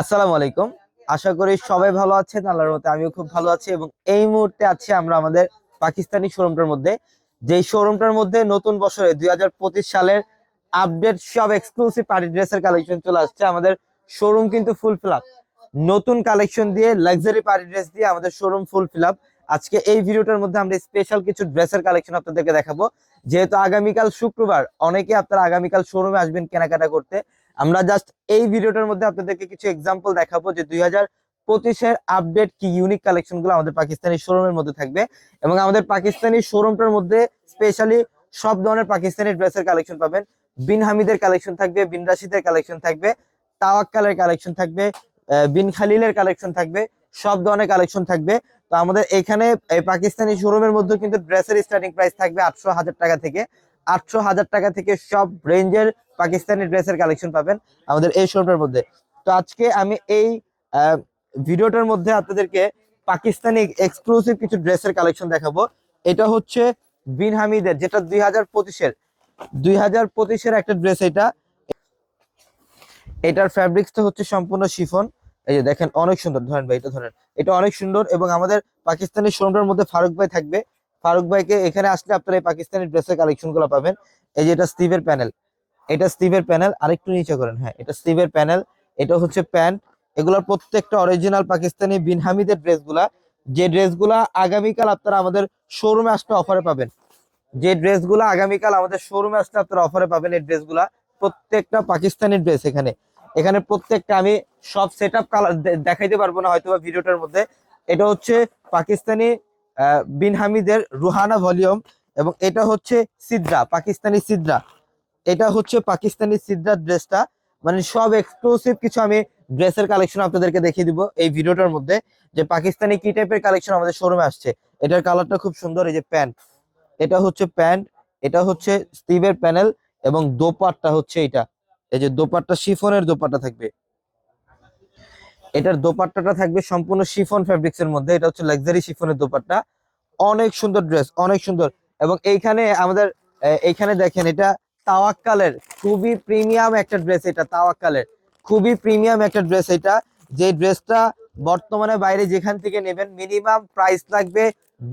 আসসালামু আলাইকুম। আশা করি সবাই ভালো আছেন, আল্লাহর মতে আমিও খুব ভালো আছি এবং এই মুহূর্তে আছি আমরা আমাদের পাকিস্তানি শোরুমটার মধ্যে। যেই শোরুমটার মধ্যে নতুন বছরে দুই হাজার পঁচিশ সালের আপডেট সব এক্সক্লুসিভ পার্টি ড্রেসের কালেকশন চলে আসছে। আমাদের শোরুম কিন্তু ফুল ফিল নতুন কালেকশন দিয়ে লাক্সারি পার্টি ড্রেস দিয়ে আমাদের শোরুম ফুল ফিল আজকে এই ভিডিওটার মধ্যে আমরা স্পেশাল কিছু ড্রেসের কালেকশন আপনাদেরকে দেখাবো। যেহেতু আগামীকাল শুক্রবার, অনেকে আপনারা আগামীকাল শোরুমে আসবেন কেনাকাটা করতে। আমরা জাস্ট এই ভিডিওটার মধ্যে আপনাদেরকে কিছু এক্সাম্পল দেখাবো যে দুই হাজার পঁচিশের আপডেট কি ইউনিক কালেকশনগুলো আমাদের পাকিস্তানি শোরুমের মধ্যে থাকবে এবং আমাদের পাকিস্তানি শোরুমটার মধ্যে স্পেশালি সব ধরনের পাকিস্তানি ড্রেসের কালেকশন পাবেন। বিন হামিদের কালেকশন থাকবে, বিন রাশিদের কালেকশন থাকবে, তাওয়াক্কালের কালেকশন থাকবে বিন খালিলের কালেকশন থাকবে, সব ধরনের কালেকশন থাকবে। তো আমাদের এখানে পাকিস্তানি শোরুমের মধ্যে কিন্তু ড্রেসের স্টার্টিং প্রাইস থাকবে আটশো হাজার টাকা থেকে। আটশো হাজার টাকা থেকে সব রেঞ্জের পাকিস্তানি ড্রেসের কালেকশন পাবেন আমাদের এই শোরুমের মধ্যে। তো আজকে আমি এই ভিডিওটার মধ্যে আপনাদেরকে পাকিস্তানি এক্সক্লুসিভ কিছু ড্রেসের কালেকশন দেখাবো। এটা হচ্ছে বিন হামিদের, যেটা দুই হাজার পঁচিশের। দুই হাজার পঁচিশের একটা ড্রেস এটা। এটার ফ্যাব্রিক্সটা হচ্ছে সম্পূর্ণ শিফন। এই যে দেখেন, অনেক সুন্দর। ধরেন ভাই, এটা ধরেন। এটা অনেক সুন্দর এবং আমাদের পাকিস্তানি শোরুমটার মধ্যে ফারুক ভাই থাকবে। ফারুক ভাইকে এখানে আসলে আপনারা এই পাকিস্তানি ড্রেসের কালেকশনগুলো পাবেন। এই যে এটা স্টিভের প্যানেল এটা স্টিভের প্যানেল আরেকটু নিচে করেন হ্যাঁ এটা স্টিভের প্যানেল এটা হচ্ছে প্যান্ট এগুলোর প্রত্যেকটা অরিজিনাল পাকিস্তানি বিন হামিদের ড্রেসগুলা যে ড্রেসগুলা আগামীকাল আপনারা আমাদের শোরুমে আসলে অফারে পাবেন। যে ড্রেসগুলো আগামীকাল আমাদের শোরুমে আসলে আপনারা অফারে পাবেন এই ড্রেসগুলা প্রত্যেকটা পাকিস্তানি ড্রেস এখানে। এখানে প্রত্যেকটা আমি সব সেট আপ কালার দেখাইতে পারব না হয়তো ভিডিওটার মধ্যে। এটা হচ্ছে পাকিস্তানি বিন হামিদের রুহানা ভলিউম এবং এটা হচ্ছে সিদ্রা, পাকিস্তানি সিদ্রা। এটা হচ্ছে পাকিস্তানি সিদ্রা ড্রেসটা। মানে সব এক্সক্লুসিভ কিছু আমি ড্রেসের কালেকশন আপনাদেরকে দেখিয়ে দিব এই ভিডিওটার মধ্যে, যে পাকিস্তানি কি টাইপের কালেকশন আমাদের শোরুমে আসছে। এটার কালারটা খুব সুন্দর, এই যে প্যান্ট। এটা হচ্ছে প্যান্ট, এটা হচ্ছে স্টিভের প্যানেল এবং দোপাট্টা হচ্ছে এটা। এই যে দোপাট্টা, শিফনের দোপাট্টা থাকবে। এটার দোপাট্টাটা থাকবে সম্পূর্ণ শিফন ফ্যাব্রিক্স এর মধ্যে। এটা হচ্ছে লাক্সারি শিফনের দোপাট্টা। অনেক সুন্দর ড্রেস অনেক সুন্দর। এবং এইখানে আমাদের এইখানে দেখেন এটা তাওয়াক্কালের, খুবই প্রিমিয়াম একটা ড্রেস এটা, তাওয়াক্কালের। খুবই প্রিমিয়াম একটা ড্রেস এটা। যে ড্রেসটা বর্তমানে বাইরে যেখান থেকে নেবেন মিনিমাম প্রাইস লাগবে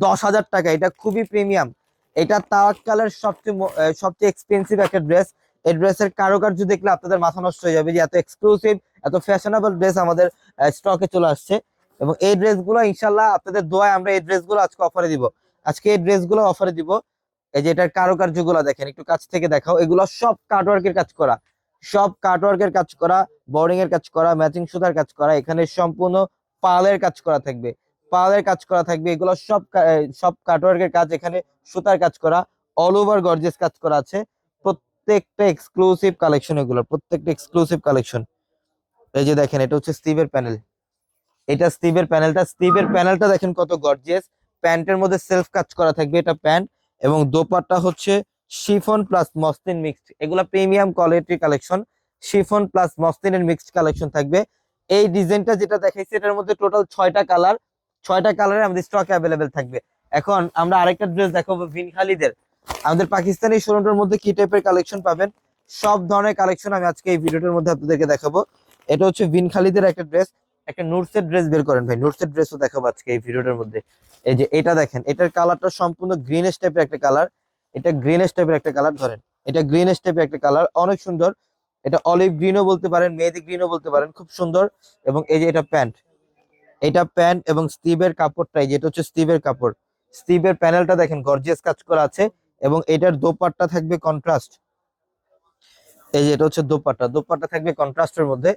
দশ হাজার টাকা। এটা খুবই প্রিমিয়াম এটা তাওয়াক্কালের সবচেয়ে সবচেয়ে এক্সপেন্সিভ একটা ড্রেস এই ড্রেসের কারুকার্য দেখলে আপনাদের মাথা নষ্ট হয়ে যাবে যে এত এক্সক্লুসিভ এত ফ্যাশনেবল ড্রেস আমাদের স্টকে চলে আসছে। এবং এই ড্রেসগুলো ইনশাল্লাহ আপনাদের দোয়ায় আমরা এই ড্রেসগুলো আজকে অফারে দিব। আজকে এই ড্রেসগুলো অফারে দিব। এই যে এটার কারুকার্যগুলো দেখেন, একটু কাছ থেকে দেখাও। এগুলো সব কাটওয়ার্কের কাজ করা। সব কাটওয়ার্কের কাজ করা বোর্ডিং এর কাজ করা ম্যাচিং সুতার কাজ করা, এখানে সম্পূর্ণ পালের কাজ করা থাকবে। পালের কাজ করা থাকবে, এগুলো সব সব কাটওয়ার্কের কাজ, এখানে সুতার কাজ করা অল ওভার গর্জেস কাজ করা আছে। প্রত্যেকটা এক্সক্লুসিভ কালেকশন এগুলো, প্রত্যেকটা এক্সক্লুসিভ কালেকশন এই যে দেখেন, এটা হচ্ছে স্টিভের প্যানেল এটা স্টিভের প্যানেলটা স্টিভের প্যানেলটা দেখেন কত গর্জিয়াস প্যান্টের মধ্যে সেলফ কাজ করা থাকবে এটা প্যান্ট। এবং দোপাট্টা হচ্ছে শিফন প্লাস মসলিন মিক্সড এগুলা প্রিমিয়াম কোয়ালিটির কালেকশন শিফন প্লাস মসলিনের মিক্সড কালেকশন থাকবে। এই ডিজাইনটা যেটা দেখাইছি, এটার মধ্যে টোটাল ছয়টা কালার ছয়টা কালারে আমাদের স্টক অ্যাভেলেবেল থাকবে। এখন আমরা আরেকটা ড্রেস দেখাবো ভিন খালিদের আমাদের পাকিস্তানি শোরুমটার মধ্যে কি টাইপের কালেকশন পাবেন? সব ধরনের কালেকশন আমি আজকে এই ভিডিওটার মধ্যে আপনাদেরকে দেখাবো। এটা হচ্ছে ভিন খালিদের একটা ড্রেস, একটা নুটসের ড্রেস বের করেন ভাই। নুটসের ড্রেসও দেখাবো আজকে এই ভিডিওটার মধ্যে। এই যে এটা দেখেন, এটার কালারটা সম্পূর্ণ গ্রিনেশ টাইপের একটা কালার। এটা গ্রিনেশ টাইপের একটা কালার ধরেন। এটা গ্রিনেশ টাইপের একটা কালার, অনেক সুন্দর। এটা অলিভ গ্রিনও বলতে পারেন, মেহেদি গ্রিনও বলতে পারেন, খুব সুন্দর। এবং এই যে এটা প্যান্ট এটা প্যান্ট এবং স্টিভের কাপড়টা কাপড়টাই যেটা হচ্ছে স্টিভের কাপড়। স্টিভের প্যানেলটা দেখেন গর্জিয়াস কাজ করা আছে এবং এটার দোপাট্টা থাকবে কন্ট্রাস্ট এই যে এটা হচ্ছে দোপাট্টা দোপাট্টা থাকবে কন্ট্রাস্টের মধ্যে।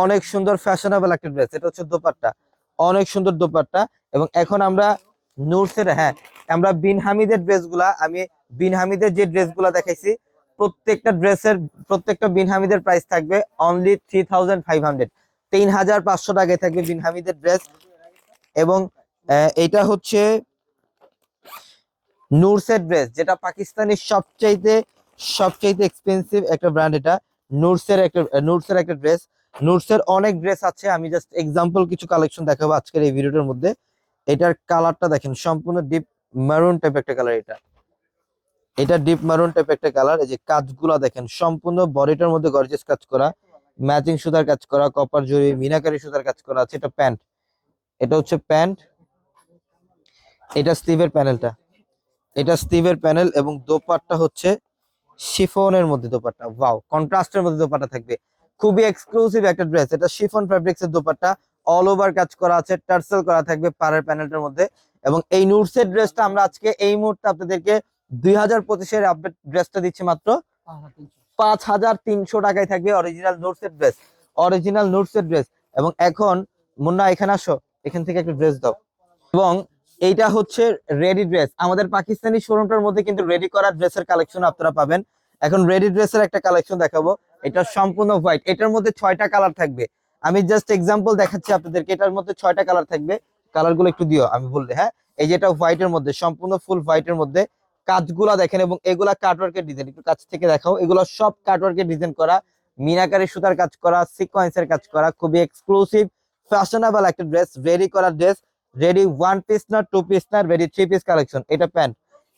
অনেক সুন্দর ফ্যাশনেবল একটা ড্রেস এটা হচ্ছে দোপাট্টা। অনেক সুন্দর দোপাট্টা এবং এখন আমরা নুরসের হ্যাঁ আমরা বিন হামিদের ড্রেসগুলা আমি বিন হামিদের যে ড্রেসগুলা দেখাইছি, প্রত্যেকটা ড্রেসের প্রত্যেকটা বিন হামিদের প্রাইস থাকবে only three thousand five hundred তিন হাজার পাঁচশো টাকায় থাকবে বিন হামিদের ড্রেস এবং এটা হচ্ছে নুরসের ড্রেস যেটা পাকিস্তানের সবচাইতে সবচাইতে এক্সপেন্সিভ একটা ব্র্যান্ড এটা। নুরসের একটা নুরসের একটা ড্রেস নুটসের অনেক ড্রেস আছে, আমি জাস্ট এক্সাম্পল কিছু কালেকশন দেখাবো আজকের এই ভিডিওটার মধ্যে। এটার কালারটা দেখেন, সম্পূর্ণ ডিপ মারুন টাইপ একটা কালার এটা। এটা ডিপ মারুন টাইপ একটা কালার এই যে কাজগুলা দেখেন, সম্পূর্ণ বডিটার মধ্যে গর্জিয়াস কাজ করা। ম্যাচিং সুতার কাজ করা কপার জরি মিনাকারি সুতার কাজ করা আছে, এটা প্যান্ট এটা হচ্ছে প্যান্ট এটা স্টিভের প্যানেলটা এটা স্টিভের প্যানেল এবং দোপাট্টা হচ্ছে শিফনের মধ্যে দোপাট্টা। ওয়াও কন্ট্রাস্টের মধ্যে দোপাট্টা থাকবে। খুবই এক্সক্লুসিভ একটা ড্রেস এটা শিফন ফ্যাব্রিক্স এর দোপাট্টা। অল ওভার কাজ করা আছে টার্সেল করা থাকবে পাড়ের প্যানেলটার মধ্যে। এবং এই নুটসের ড্রেসটা আমরা আজকে এই মুহূর্তে আপনাদেরকে দুই হাজার পঁচিশের আপডেট ড্রেসটা দিচ্ছি মাত্র। পাঁচ হাজার তিনশো টাকায় থাকবে অরিজিনাল নোটসের ড্রেস অরিজিনাল নোটসের ড্রেস এবং এখন, মুন্না, এখানে আসো। এখান থেকে একটা ড্রেস দাও। এবং এইটা হচ্ছে রেডি ড্রেস আমাদের পাকিস্তানি শোরুমটার মধ্যে কিন্তু রেডি করা ড্রেসের কালেকশন আপনারা পাবেন। এখন রেডি ড্রেসের একটা কালেকশন দেখাবো। এটা সম্পূর্ণ হোয়াইট এটার মধ্যে ছয়টা কালার থাকবে। আমি জাস্ট এক্সাম্পল দেখাচ্ছি আপনাদেরকে। এটার মধ্যে ছয়টা কালার থাকবে। কালারগুলো একটু দিও, আমি বললে হ্যাঁ? এই যেটা হোয়াইটের মধ্যে, সম্পূর্ণ ফুল হোয়াইটের মধ্যে। কাজগুলা দেখেন এবং এগুলা কাটওয়ার্কের ডিজাইন একটু কাছ থেকে দেখাও। এগুলো সব কাটওয়ার্কের ডিজাইন করা। মিনাকারি সুতার কাজ করা সিকোয়েন্সের কাজ করা, খুবই এক্সক্লুসিভ ফ্যাশনেবল একটা ড্রেস রেডি করা ড্রেস রেডি ওয়ান পিস না টু পিস না রেডি থ্রি পিস কালেকশন এটা প্যান্ট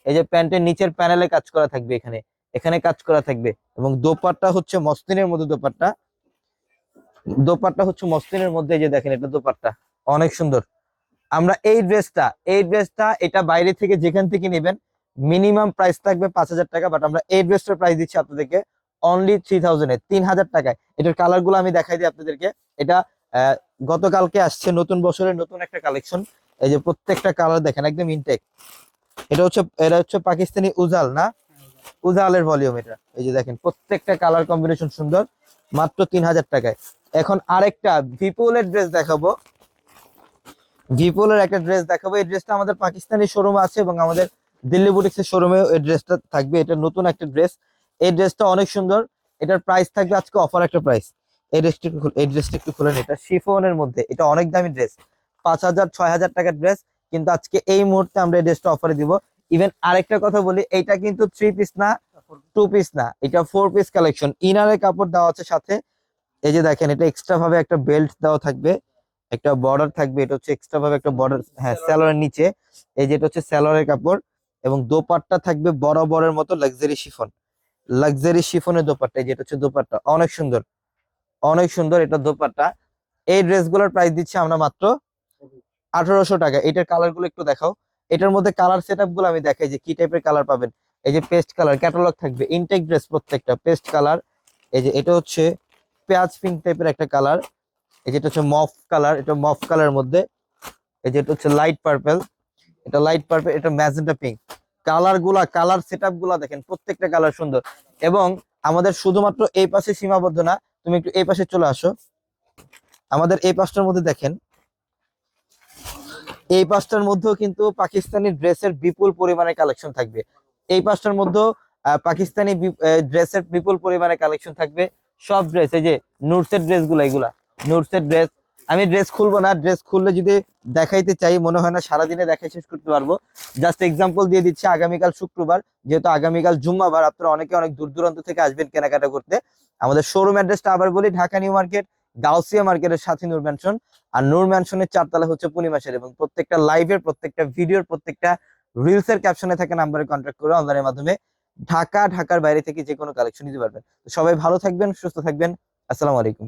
এই যে প্যান্টের নিচের প্যানেলে কাজ করা থাকবে এখানে। এখানে কাজ করা থাকবে এবং দোপাট্টা হচ্ছে মসলিনের মধ্যে দোপাট্টা। দোপাট্টা হচ্ছে মসলিনের মধ্যে যে দেখেন এটা দোপাট্টা। অনেক সুন্দর। আমরা এই ড্রেসটা এই ড্রেসটা এটা বাইরে থেকে যেখান থেকে নেবেন, মিনিমাম প্রাইস থাকবে পাঁচ হাজার টাকা, বাট আমরা এই ড্রেসটার প্রাইস দিচ্ছি আপনাদেরকে অনলি থ্রি থাউজেন্ডে তিন হাজার টাকায়। এটার কালারগুলো আমি দেখাই দিই আপনাদেরকে। এটা গতকালকে আসছে নতুন বছরের নতুন একটা কালেকশন। এই যে প্রত্যেকটা কালার দেখেন, একদম ইনটেক এটা হচ্ছে এটা হচ্ছে পাকিস্তানি উজাল, না? উজালের ভলিউম এটা। এই যে দেখেন, প্রত্যেকটা কালার কম্বিনেশন সুন্দর, মাত্র তিন হাজার টাকায়। এখন আরেকটা ভিপুলের ড্রেস দেখাবো। ভিপুলের একটা ড্রেস দেখাবো। এই ড্রেসটা আমাদের পাকিস্তানি শোরুমে আছে এবং আমাদের দিল্লি বুটিক্সের শোরুমেও এই ড্রেসটা থাকবে। এটা নতুন একটা ড্রেস এই ড্রেসটা অনেক সুন্দর। এটার প্রাইস থাকবে আজকে অফার একটা প্রাইস এই ড্রেসটা এই ড্রেসটা একটু খুলেন এটা শিফনের মধ্যে। এটা অনেক দামি ড্রেস পাঁচ হাজার, ছয় হাজার টাকার ড্রেস কিন্তু আজকে এই মুহূর্তে আমরা এই ড্রেসটা অফারে দিব। ইভেন আরেকটা কথা বলি এটা কিন্তু থ্রি পিস না টু পিস না এটা ফোর পিস কালেকশন ইনারের কাপড় দেওয়া আছে সাথে। এই যে দেখেন এটা এক্সট্রা ভাবে একটা বেল্ট দেওয়া থাকবে একটা বর্ডার থাকবে এটা হচ্ছে এক্সট্রা ভাবে একটা বর্ডার হ্যাঁ স্যালোয়ারের নিচে। এই যেটা হচ্ছে স্যালোয়ারের কাপড় এবং দোপাট্টা থাকবে বরাবরের মতো লাক্সারি শিফন লাক্সারি শিফনের দোপাট্টা এই যেটা হচ্ছে দোপাট্টা অনেক সুন্দর। অনেক সুন্দর এটা দোপাট্টা। এই ড্রেসগুলোর প্রাইস দিচ্ছে আমরা মাত্র আঠারোশো টাকা। এটার কালারগুলো একটু দেখাও। এটার মধ্যে কালার সেটগুলো আমি দেখাই যে কি টাইপের কালার পাবেন। এই যে পেস্ট কালার ক্যাটালগ থাকবে ইনটেক ড্রেস প্রত্যেকটা পেস্ট কালার এই যে এটা হচ্ছে পেঁয়াজ পিঙ্ক টাইপের একটা কালার এই যেটা হচ্ছে মফ কালার এটা মফ কালার মধ্যে। এই যেটা হচ্ছে লাইট পার্পল এটা লাইট পার্পল এটা ম্যাজেন্টা পিঙ্ক কালারগুলা কালার সেটগুলা দেখেন, প্রত্যেকটা কালার সুন্দর। এবং আমাদের শুধুমাত্র এই পাশে সীমাবদ্ধ না, তুমি একটু এই পাশে চলে আসো। আমাদের এই পাশটার মধ্যে দেখেন এই পাঁচটার মধ্যেও কিন্তু পাকিস্তানি ড্রেসের বিপুল পরিমাণে কালেকশন থাকবে। এই পাঁচটার মধ্যেও পাকিস্তানি ড্রেসের বিপুল পরিমাণে কালেকশন থাকবে। সব ড্রেস এই যে নুটসের ড্রেসগুলা এগুলা নুটসের ড্রেস আমি ড্রেস খুলবো না ড্রেস খুললে যদি দেখাইতে চাই, মনে হয় না সারাদিনে দেখাই শেষ করতে পারব। জাস্ট এক্সাম্পল দিয়ে দিচ্ছি, আগামীকাল শুক্রবার, যেহেতু আগামীকাল জুম্মাবার, আপনারা অনেকে অনেক দূর দূরান্ত থেকে আসবেন কেনাকাটা করতে। আমাদের শোরুম অ্যাড্রেসটা আবার বলি, ঢাকা নিউ মার্কেট গাউসিয়া মার্কেটের সাথে নূর ম্যানশন আর নূর ম্যানশনের চারতলা হচ্ছে পূর্ণিমাসের এবং প্রত্যেকটা লাইভের প্রত্যেকটা ভিডিওর প্রত্যেকটা রিলসের ক্যাপশনে থাকে নাম্বারে কন্ট্যাক্ট করে অনলাইনের মাধ্যমে ঢাকা, ঢাকার বাইরে থেকে যে কোনো কালেকশন নিতে পারবেন। সবাই ভালো থাকবেন, সুস্থ থাকবেন। আসসালামু আলাইকুম।